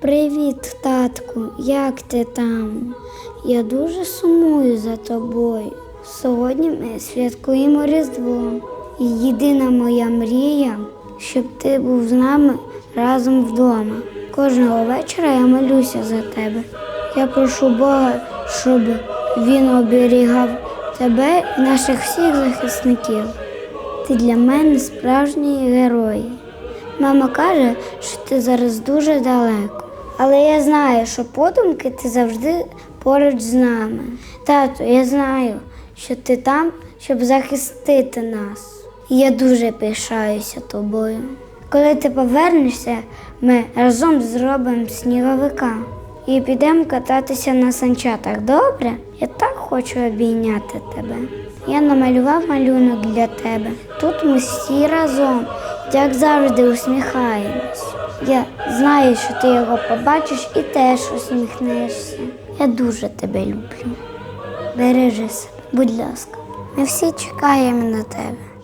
Привіт, татку, як ти там? Я дуже сумую за тобою. Сьогодні ми святкуємо Різдво. І єдина моя мрія, щоб ти був з нами разом вдома. Кожного вечора я молюся за тебе. Я прошу Бога, щоб він оберігав тебе і наших всіх захисників. Ти для мене справжній герой. Мама каже, що ти зараз дуже далеко. Але я знаю, що подумки ти завжди поруч з нами. Тато, я знаю, що ти там, щоб захистити нас. Я дуже пишаюся тобою. Коли ти повернешся, ми разом зробимо сніговика і підемо кататися на санчатах. Добре? Я так хочу обійняти тебе. Я намалював малюнок для тебе. Тут ми всі разом, як завжди, усміхаємось. Я знаю, що ти його побачиш і теж усміхнешся. Я дуже тебе люблю. Бережи будь ласка. Ми всі чекаємо на тебе.